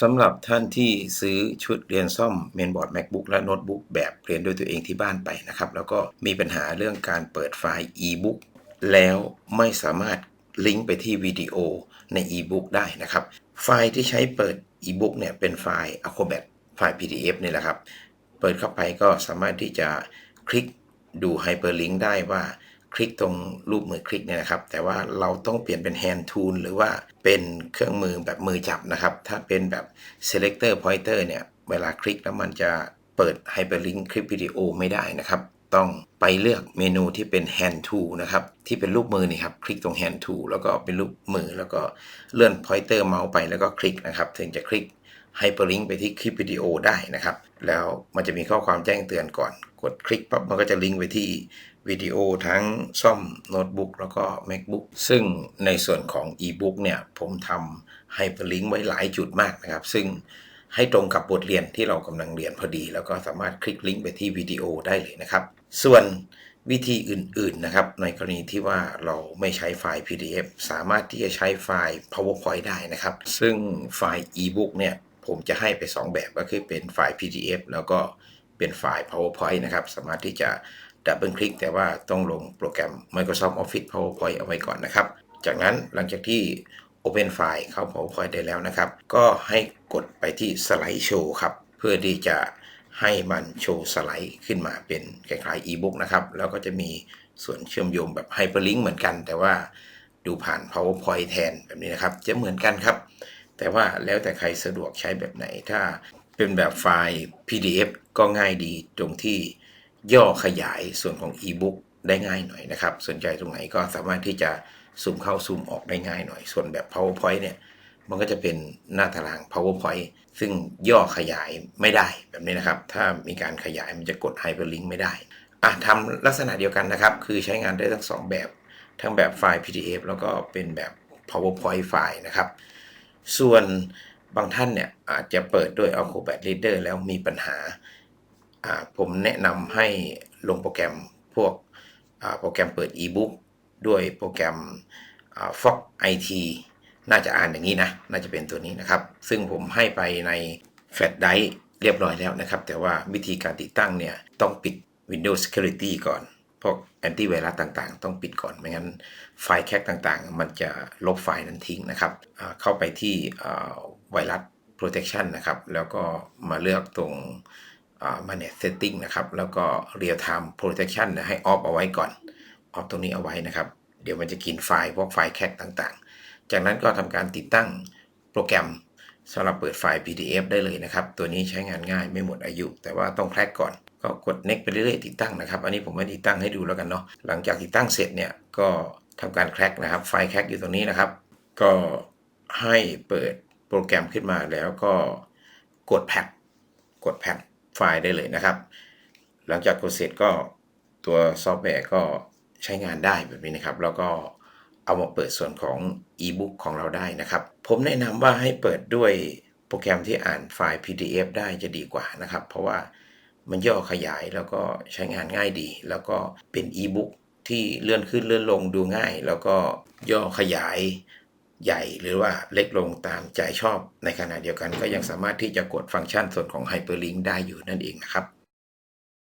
สำหรับท่านที่ซื้อชุดเรียนซ่อมเมนบอร์ด MacBook และโน้ตบุ๊กแบบเรียนด้วยตัวเองที่บ้านไปนะครับ แล้วก็มีปัญหาเรื่องการเปิดไฟล์ e-book แล้วไม่สามารถลิงก์ไปที่วิดีโอใน e-book ได้นะครับ ไฟล์ที่ใช้เปิด e-book เนี่ยเป็นไฟล์ Acrobat ไฟล์ PDF นี่แหละครับ เปิดเข้าไปก็สามารถที่จะคลิกดู Hyperlink ได้ว่า คลิกตรงรูปมือคลิกเนี่ยนะครับ แต่ว่าเราต้องเปลี่ยนเป็น Hand Tool หรือว่าเป็นเครื่องมือแบบมือจับนะครับ ถ้าเป็นแบบ Selector Pointer เนี่ย เวลาคลิกแล้วมันจะเปิด Hyperlink คลิปวิดีโอไม่ได้นะครับ ต้องไปเลือกเมนูที่เป็น Hand Tool นะครับ ที่เป็นรูปมือนี่ครับ คลิกตรง Hand Tool แล้วก็เป็นรูปมือแล้วก็เลื่อน Pointer เมาส์ไปแล้วก็คลิกนะครับ ถึงจะคลิก Hyperlink ไปที่คลิปวิดีโอได้นะครับ แล้วมันจะมีข้อความแจ้งเตือนก่อน กดคลิกปั๊บมันก็จะลิงก์ไปที่วิดีโอทั้งซ่อมโน้ตบุ๊กแล้วก็ MacBook ซึ่งในส่วนของ e-book เนี่ย ผมทำ Hyperlink ไว้หลายจุดมากนะครับ ซึ่งให้ตรงกับบทเรียนที่เรากำลังเรียนพอดี แล้วก็สามารถคลิกลิงก์ไปที่วิดีโอได้เลยนะครับ ส่วนวิธีอื่นๆนะครับ ในกรณีที่ว่าเราไม่ใช้ไฟล์ PDF สามารถที่จะใช้ไฟล์ PowerPoint ได้นะครับ ซึ่งไฟล์ e-book เนี่ย ผมจะให้ไป 2 แบบก็คือเป็นไฟล์ PDF แล้วก็เป็นไฟล์ PowerPoint นะครับ สามารถที่จะดับเบิลคลิกแต่ว่าต้องลงโปรแกรม Microsoft Office PowerPoint เอาไว้ก่อนนะครับ จากนั้นหลังจากที่ Open File เข้า PowerPoint ได้แล้วนะครับ ก็ให้กดไปที่สไลด์โชว์ครับ เพื่อที่จะให้มันโชว์สไลด์ขึ้นมาเป็นคล้ายๆ e-book นะครับ แล้วก็จะมีส่วนเชื่อมโยงแบบ Hyperlink เหมือนกัน แต่ว่าดูผ่าน PowerPoint แทนแบบนี้นะครับ จะเหมือนกันครับ แต่ว่าแล้วแต่ใครสะดวกใช้แบบไหน ถ้าเป็นแบบไฟล์ PDF ก็ง่ายดีตรงที่ย่อขยายส่วนของ e-book ได้ง่ายหน่อยนะครับ สนใจตรงไหนก็สามารถที่จะซูมเข้าซูมออกได้ง่ายหน่อย ส่วนแบบ PowerPoint เนี่ย มันก็จะเป็นหน้าตาราง PowerPoint ซึ่งย่อขยายไม่ได้แบบนี้นะครับ ถ้ามีการขยายมันจะกด Hyperlink ไม่ได้อะทำลักษณะเดียวกันนะครับ คือใช้งานได้ทั้งสองแบบ ทั้งแบบไฟล์ PDF แล้วก็เป็นแบบ PowerPoint ไฟล์นะครับ ส่วนบางท่านเนี่ยอาจจะเปิดด้วย Acrobat Reader แล้วมีปัญหา ผมแนะนำให้ลงโปรแกรมพวกโปรแกรมเปิด e-book ด้วยโปรแกรม Fox IT น่าจะอ่านอย่างนี้นะ น่าจะเป็นตัวนี้นะครับ ซึ่งผมให้ไปใน f a t d i เรียบร้อยแล้วนะครับ แต่ว่าวิธีการติดตั้งเนี่ย ต้องปิด Windows Security ก่อน พวกแอนตี้ไวรัสต่างๆ ต้องปิดก่อน ไม่งั้นไฟล์แคคต่างๆ มันจะลบไฟล์นั้นทิ้งนะครับ เข้าไปที่ไวรัส protection นะครับ แล้วก็มาเลือกตรง manage setting นะครับ แล้วก็ real time protection ให้ off เอาไว้ก่อน off ตรงนี้เอาไว้นะครับ เดี๋ยวมันจะกินไฟล์พวกไฟล์แคคต่างๆ จากนั้นก็ทำการติดตั้งโปรแกรมสำหรับเปิดไฟล์ PDF ได้เลยนะครับ ตัวนี้ใช้งานง่ายไม่หมดอายุ แต่ว่าต้องแคลกก่อน ก็กด next ไปเรื่อยๆติดตั้งนะครับ อันนี้ผมไม่ติดตั้งให้ดูแล้วกันเนาะหลังจากติดตั้งเสร็จเนี่ยก็ทำการแคลกนะครับไฟล์แคลกอยู่ตรงนี้นะครับ ก็ให้เปิดโปรแกรมขึ้นมาแล้วก็กดแพ็คกดแพ็คไฟล์ได้เลยนะครับ หลังจากกดเสร็จก็ตัวซอฟต์แวร์ก็ใช้งานได้แบบนี้นะครับ แล้วก็เอามาเปิดส่วนของ e-book ของเราได้นะครับ ผมแนะนำว่าให้เปิดด้วยโปรแกรมที่อ่านไฟล์ PDF ได้จะดีกว่านะครับ เพราะว่า มันย่อขยายแล้วก็ใช้งานง่ายดี แล้วก็เป็นอีบุ๊กที่เลื่อนขึ้นเลื่อนลงดูง่าย แล้วก็ย่อขยายใหญ่หรือว่าเล็กลงตามใจชอบในขณะเดียวกันก็ยังสามารถที่จะกดฟังก์ชันส่วนของ Hyperlink ได้อยู่นั่นเองนะครับ